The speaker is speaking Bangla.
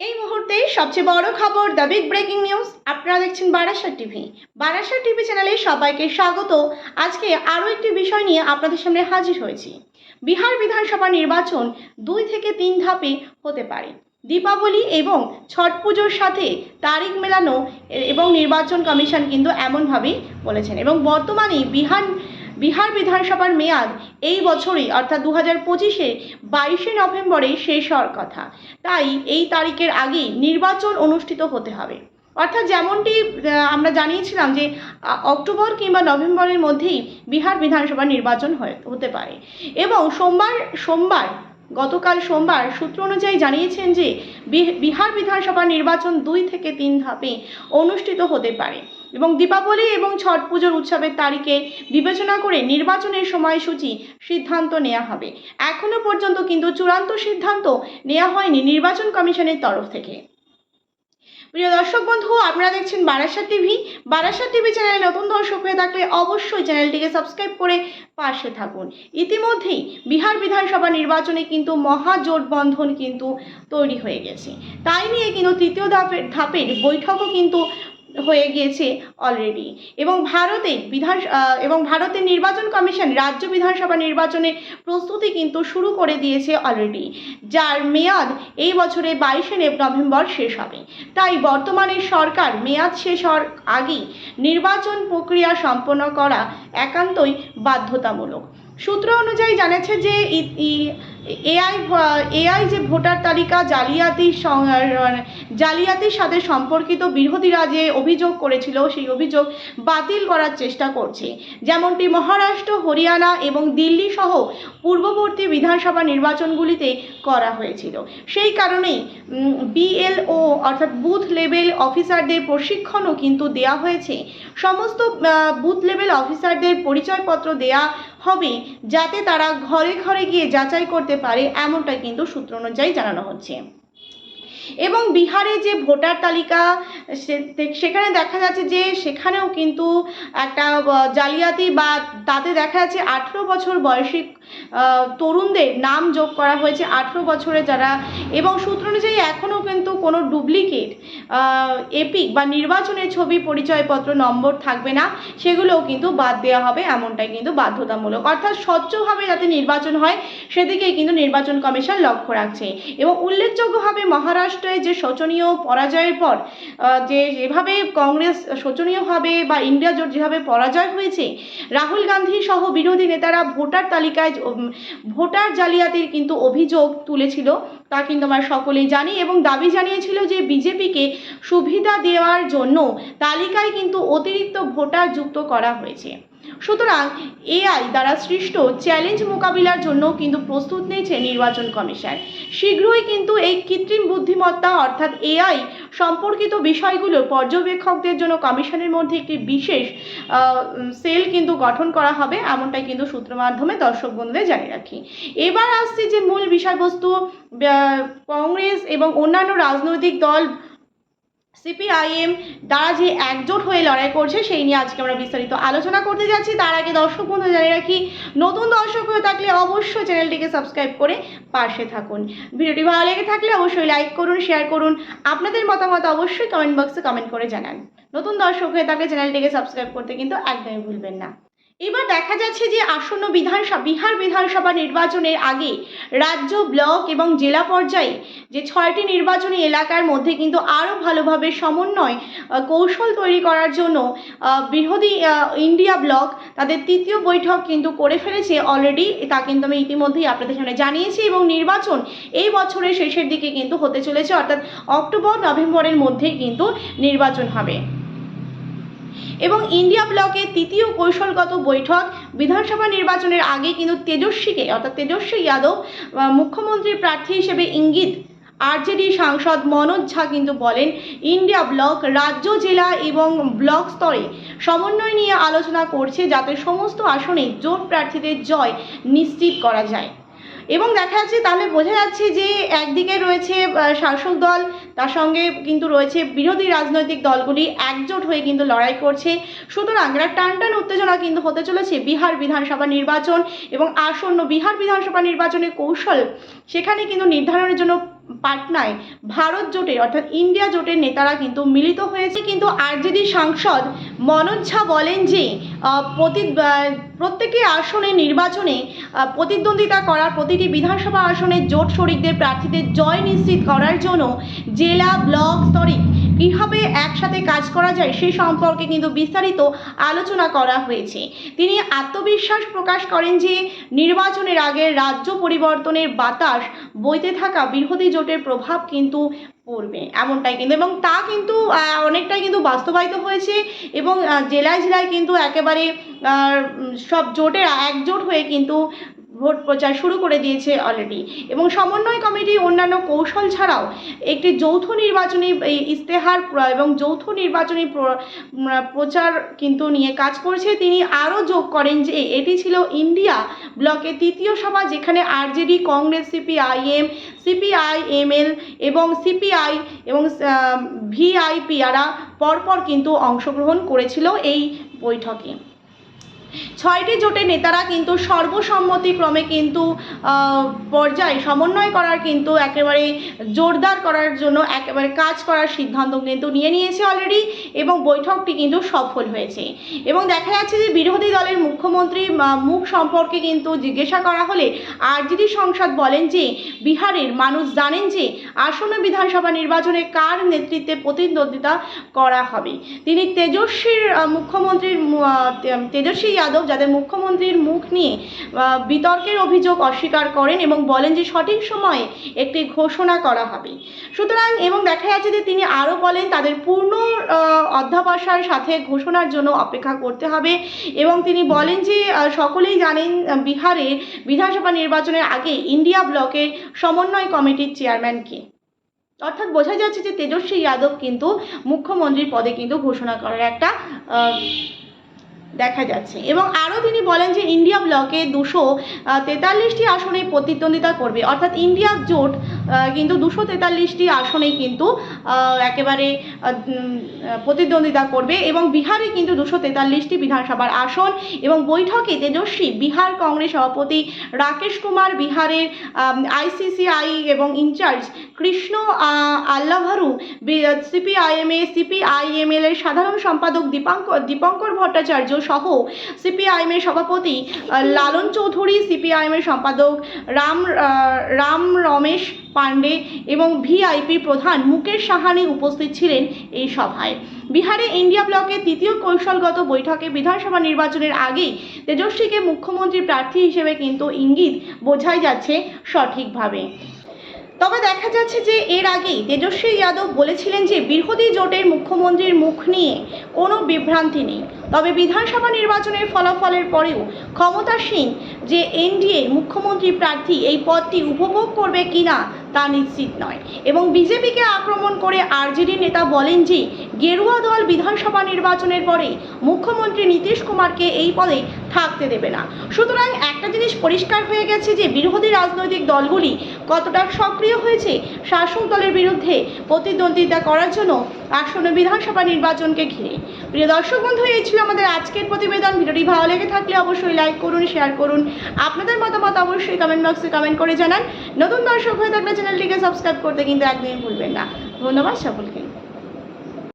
এই মুহূর্তে সবচেয়ে বড় খবর দ্য বিগ ব্রেকিং নিউজ। আপনারা দেখছেন বারাসাত টিভি। বারাসাত টিভি চ্যানেলে সবাইকে স্বাগত। আজকে আরও একটি বিষয় নিয়ে আপনাদের সামনে হাজির হয়েছি। বিহার বিধানসভা নির্বাচন দুই থেকে তিন ধাপে হতে পারে। দীপাবলি এবং ছট পুজোর সাথে তারিখ মেলানো এবং নির্বাচন কমিশন কিন্তু এমনভাবেই বলেছেন এবং বর্তমানে বিহার বিহার বিধানসভার মেয়াদ এই বছরই, অর্থাৎ দু হাজার পঁচিশে, বাইশে নভেম্বরে শেষ হওয়ার কথা। তাই এই তারিখের আগেই নির্বাচন অনুষ্ঠিত হতে হবে। অর্থাৎ যেমনটি আমরা জানিয়েছিলাম যে অক্টোবর কিংবা নভেম্বরের মধ্যেই বিহার বিধানসভা নির্বাচন হয়ে- হতে পারে। এবং সোমবার সোমবার, গতকাল সোমবার সূত্র অনুযায়ী জানিয়েছেন যে বিহার বিধানসভা নির্বাচন দুই থেকে তিন ধাপে অনুষ্ঠিত হতে পারে। এবং দীপাবলি এবং ছট পুজোর উৎসবের তারিখে বিবেচনা করে নির্বাচনের সময়সূচি সিদ্ধান্ত নেওয়া হবে। এখনও পর্যন্ত কিন্তু চূড়ান্ত সিদ্ধান্ত নেওয়া হয়নি নির্বাচন কমিশনের তরফ থেকে। প্রিয় দর্শক বন্ধু, আপনারা দেখছেন বারাসাত টিভি। বারাসাত টিভি চ্যানেলে নতুন দর্শক হয়ে থাকলে অবশ্যই চ্যানেলটিকে সাবস্ক্রাইব করে পাশে থাকুন। ইতিমধ্যেই বিহার বিধানসভা নির্বাচনে কিন্তু মহাজোটবন্ধন কিন্তু তৈরি হয়ে গেছে। তাই নিয়ে কিন্তু তৃতীয় ধাপের ধাপের বৈঠকও কিন্তু হয়ে গিয়েছে অলরেডি এবং ভারতে বিধান এবং ভারতের নির্বাচন কমিশন রাজ্য বিধানসভা নির্বাচনের প্রস্তুতি কিন্তু শুরু করে দিয়েছে অলরেডি যার মেয়াদ এই বছরে বাইশে নভেম্বর শেষ হবে। তাই বর্তমানে সরকার মেয়াদ শেষ হওয়ার আগেই নির্বাচন প্রক্রিয়া সম্পন্ন করা একান্তই বাধ্যতামূলক। সূত্র অনুযায়ী জানাচ্ছে যে এআই এআই যে ভোটার তালিকা জালিয়াতি সং- জালিয়াতির সাথে সম্পর্কিত বিরোধীরা যে অভিযোগ করেছিল, সেই অভিযোগ বাতিল করার চেষ্টা করছে। যেমনটি মহারাষ্ট্র, হরিয়ানা এবং দিল্লি সহ পূর্ববর্তী বিধানসভা নির্বাচনগুলিতে করা হয়েছিল। সেই কারণেই বিএলও অর্থাৎ বুথ লেভেল অফিসারদের প্রশিক্ষণও কিন্তু দেয়া হয়েছে। সমস্ত বুথ লেভেল অফিসারদের পরিচয়পত্র দেয়া হবে যাতে তারা ঘরে ঘরে গিয়ে যাচাই করতে পারে, এমনটা কিন্তু সূত্র অনুযায়ী জানানো হচ্ছে। এবং বিহারে যে ভোটার তালিকা সেখানে দেখা যাচ্ছে যে সেখানেও কিন্তু একটা জালিয়াতি বা তাতে দেখা যাচ্ছে আঠেরো বছর বয়সী তরুণদের নাম যোগ করা হয়েছে আঠেরো বছরে যারা। এবং সূত্র অনুযায়ী এখনও কিন্তু কোনো ডুপ্লিকেট এপিক বা নির্বাচনের ছবি পরিচয়পত্র নম্বর থাকবে না। সেগুলোও কিন্তু বাদ দেওয়া হবে, এমনটাই কিন্তু বাধ্যতামূলক। অর্থাৎ স্বচ্ছভাবে যাতে নির্বাচন হয়, সেদিকেই কিন্তু নির্বাচন কমিশন লক্ষ্য রাখছে। এবং উল্লেখযোগ্যভাবে মহারাষ্ট্রে যে শোচনীয় পরাজয়ের পর যে যেভাবে কংগ্রেস শোচনীয়ভাবে বা ইন্ডিয়া জোট যেভাবে পরাজয় হয়েছে, রাহুল গান্ধী সহ বিরোধী নেতারা ভোটার তালিকায় ভোটার জালিয়াতির কিন্তু অভিযোগ তুলেছিল, তা কিন্তু আমরা সকলেই জানি এবং দাবি জানিয়েছিল যে বিজেপিকে সুবিধা দেওয়ার জন্য তালিকায় কিন্তু অতিরিক্ত ভোটার যুক্ত করা হয়েছে। সুতরাং এআই দ্বারা সৃষ্ট চ্যালেঞ্জ মোকাবিলার জন্য কিন্তু প্রস্তুত নিয়েছে নির্বাচন কমিশন। শীঘ্রই কিন্তু এই কৃত্রিম বুদ্ধিমত্তা অর্থাৎ এআই সম্পর্কিত বিষয়গুলো পর্যবেক্ষকদের জন্য কমিশনের মধ্যে একটি বিশেষ সেল কিন্তু গঠন করা হবে এমনটাই কিন্তু সূত্র মাধ্যমে দর্শক বন্ধুদের জানিয়ে রাখি। এবার আসছি যে মূল বিষয়বস্তু কংগ্রেস এবং অন্যান্য রাজনৈতিক দল সিপিআইএম তারা যে একজোট হয়ে লড়াই করছে, সেই নিয়ে আজকে আমরা বিস্তারিত আলোচনা করতে যাচ্ছি। তার আগে দর্শক বন্ধু জানিয়ে রাখি, নতুন দর্শক হয়ে থাকলে অবশ্যই চ্যানেলটিকে সাবস্ক্রাইব করে পাশে থাকুন। ভিডিওটি ভালো লেগে থাকলে অবশ্যই লাইক করুন, শেয়ার করুন। আপনাদের মতামত অবশ্যই কমেন্ট বক্সে কমেন্ট করে জানান। নতুন দর্শক হয়ে থাকলে চ্যানেলটিকে সাবস্ক্রাইব করতে কিন্তু একদমই ভুলবেন না। এবার দেখা যাচ্ছে যে আসন্ন বিধানসভা বিহার বিধানসভা নির্বাচনের আগে রাজ্য ব্লক এবং জেলা পর্যায়ে যে ছয়টি নির্বাচনী এলাকার মধ্যে কিন্তু আরও ভালোভাবে সমন্বয় কৌশল তৈরি করার জন্য আহ, ইন্ডিয়া ব্লক তাদের তৃতীয় বৈঠক কিন্তু করে ফেলেছে অলরেডি তা কিন্তু আমি ইতিমধ্যেই আপনাদের সামনে জানিয়েছি এবং নির্বাচন এই বছরের শেষের দিকে কিন্তু হতে চলেছে। অর্থাৎ অক্টোবর নভেম্বরের মধ্যেই কিন্তু নির্বাচন হবে। এবং ইন্ডিয়া ব্লকের তৃতীয় কৌশলগত বৈঠক বিধানসভা নির্বাচনের আগে কিন্তু তেজস্বীকে অর্থাৎ তেজস্বী যাদব আহ, মুখ্যমন্ত্রীর প্রার্থী হিসেবে ইঙ্গিত আরজেডি সাংসদ মনোজ ঝা কিন্তু বলেন ইন্ডিয়া ব্লক রাজ্য জেলা এবং ব্লক স্তরে সমন্বয় নিয়ে আলোচনা করছে যাতে সমস্ত আসনে জোট প্রার্থীদের জয় নিশ্চিত করা যায়। এবং দেখা যাচ্ছে তাহলে বোঝা যাচ্ছে যে একদিকে রয়েছে শাসক দল তার সঙ্গে কিন্তু রয়েছে বিরোধী রাজনৈতিক দলগুলি একজোট হয়ে কিন্তু লড়াই করছে। সুতরাং একটা টান টান উত্তেজনা কিন্তু হতে চলেছে বিহার বিধানসভা নির্বাচন এবং আসন্ন বিহার বিধানসভা নির্বাচনের কৌশল। সেখানে কিন্তু নির্ধারণের জন্য পাটনায় ভারত জোটের অর্থাৎ ইন্ডিয়া জোটের নেতারা কিন্তু মিলিত হয়েছে। কিন্তু আরজেডি সাংসদ মনোজ ঝা বলেন যে প্রতি আহ, প্রত্যেকটি আসনে নির্বাচনে প্রতিদ্বন্দ্বিতা করার প্রতিটি বিধানসভা আসনে জোট শরিকদের প্রার্থীদের জয় নিশ্চিত করার জন্য জেলা ব্লক স্তরে কীভাবে একসাথে কাজ করা যায় সে সম্পর্কে কিন্তু বিস্তারিত আলোচনা করা হয়েছে। তিনি আত্মবিশ্বাস প্রকাশ করেন যে নির্বাচনের আগে রাজ্য পরিবর্তনের বাতাস বইতে থাকা বিরোধী জোটের প্রভাব কিন্তু পড়বে এমনটাই কিন্তু এবং তা কিন্তু অনেকটাই কিন্তু বাস্তবায়িত হয়েছে এবং জেলায় জেলায় কিন্তু একেবারে সব জোটের একজোট হয়ে কিন্তু ভোট প্রচার শুরু করে দিয়েছে অলরেডি এবং সমন্বয় কমিটি অন্যান্য কৌশল ছাড়াও একটি যৌথ নির্বাচনী ইস্তেহার এবং যৌথ নির্বাচনী প্র- প্রচার কিন্তু নিয়ে কাজ করছে। তিনি আরও যোগ করেন যে এটি ছিল ইন্ডিয়া ব্লকের তৃতীয় সভা, যেখানে RJD, Congress, CPIM CPI CPIML এবং সিপিআই এবং ভিআইপিআরা পরপর কিন্তু অংশগ্রহণ করেছিল এই বৈঠকে। ছয়টি জোটের নেতারা কিন্তু সর্বসম্মতিক্রমে কিন্তু পর্যায়ে সমন্বয় করার কিন্তু একেবারে জোরদার করার জন্য একেবারে কাজ করার সিদ্ধান্ত কিন্তু নিয়ে নিয়েছে অলরেডি এবং বৈঠকটি কিন্তু সফল হয়েছে। এবং দেখা যাচ্ছে যে বিরোধী দলের মুখ্যমন্ত্রী মুখ সম্পর্কে কিন্তু জিজ্ঞাসা করা হলে আরজেডি সংসদ বলেন যে, বিহারের মানুষ জানেন যে, আসন্ন বিধানসভা নির্বাচনে কার নেতৃত্বে প্রতিদ্বন্দ্বিতা করা হবে। তিনি তেজস্বীর মুখ্যমন্ত্রীর তেজস্বী যাদব, যাদের মুখ্যমন্ত্রীর মুখ নিয়ে বিতর্কের অভিযোগ অস্বীকার করেন এবং বলেন যে সঠিক সময়ে একটি ঘোষণা করা হবে। সুতরাং এবং দেখা যাচ্ছে যে তিনি আরও বলেন তাদের পূর্ণ অধ্যাবসার সাথে ঘোষণার জন্য অপেক্ষা করতে হবে এবং তিনি বলেন যে সকলেই জানেন বিহারে বিধানসভা নির্বাচনের আগে ইন্ডিয়া ব্লকের সমন্বয় কমিটির চেয়ারম্যানকে অর্থাৎ বোঝা যাচ্ছে যে তেজস্বী যাদব কিন্তু মুখ্যমন্ত্রীর পদে কিন্তু ঘোষণা করার একটা দেখা যাচ্ছে। এবং আরও তিনি বলেন যে, ইন্ডিয়া ব্লকে দুশো তেতাল্লিশটি আসনে প্রতিদ্বন্দ্বিতা করবে। অর্থাৎ ইন্ডিয়া জোট কিন্তু দুশো তেতাল্লিশটি আসনেই কিন্তু একেবারে প্রতিদ্বন্দ্বিতা করবে এবং বিহারে কিন্তু দুশো তেতাল্লিশটি বিধানসভার আসন এবং বৈঠকে তেজস্বী বিহার কংগ্রেস সভাপতি রাকেশ কুমার, বিহারের আইসিসিআই এবং in charge Krishna Allavaru CPIMA, CPIML এর সাধারণ সম্পাদক দীপাঙ্কর দীপঙ্কর ভট্টাচার্য সহ সিপিআইএম এর সভাপতি লালন চৌধুরী সিপিআইএম এর সম্পাদক রাম রাম রমেশ পাণ্ডে এবং ভিআইপি প্রধান মুকেশ সাহানি উপস্থিত ছিলেন এই সভায়। বিহারে ইন্ডিয়া ব্লকের তৃতীয় কৌশলগত বৈঠকে বিধানসভা নির্বাচনের আগেই তেজস্বীকে মুখ্যমন্ত্রী প্রার্থী হিসেবে কিন্তু ইঙ্গিত বোঝাই যাচ্ছে সঠিকভাবে। দেখা যাচ্ছে যে এর আগেই তেজস্বী যাদব বলেছিলেন যে বিরোধী জোটের মুখ্যমন্ত্রীর মুখ নিয়ে কোনো বিভ্রান্তি নেই। তবে বিধানসভা নির্বাচনের ফলাফলের পরেও ক্ষমতাসীন যে এনডিএ মুখ্যমন্ত্রী প্রার্থী এই পদটি উপভোগ করবে কিনা তা নিশ্চিত নয়। এবং বিজেপিকে আক্রমণ করে আরজেডি নেতা বলেন যে গেরুয়া দল বিধানসভা নির্বাচনের পরে মুখ্যমন্ত্রী নীতিশ কুমারকে এই পদে থাকতে দেবে না। সুতরাং একটা জিনিস পরিষ্কার হয়ে গেছে যে বিরোধী রাজনৈতিক দলগুলি কতটা সক্রিয় হয়েছে, শাসক দলের বিরুদ্ধে প্রতিদ্বন্দ্বিতা করার জন্য আসন্ন বিধানসভা নির্বাচনকে ঘিরে। প্রিয় দর্শক বন্ধু, এই ছিল আমাদের আজকের প্রতিবেদন। ভিডিওটি ভালো লেগে থাকলে অবশ্যই লাইক করুন শেয়ার করুন। আপনাদের মতামত অবশ্যই কমেন্ট বক্সে কমেন্ট করে জানান। নতুন দর্শক হয়ে থাকলে চ্যানেলটিকে সাবস্ক্রাইব করতে কিন্তু একদমই ভুলবেন না। ধন্যবাদ সকলকে।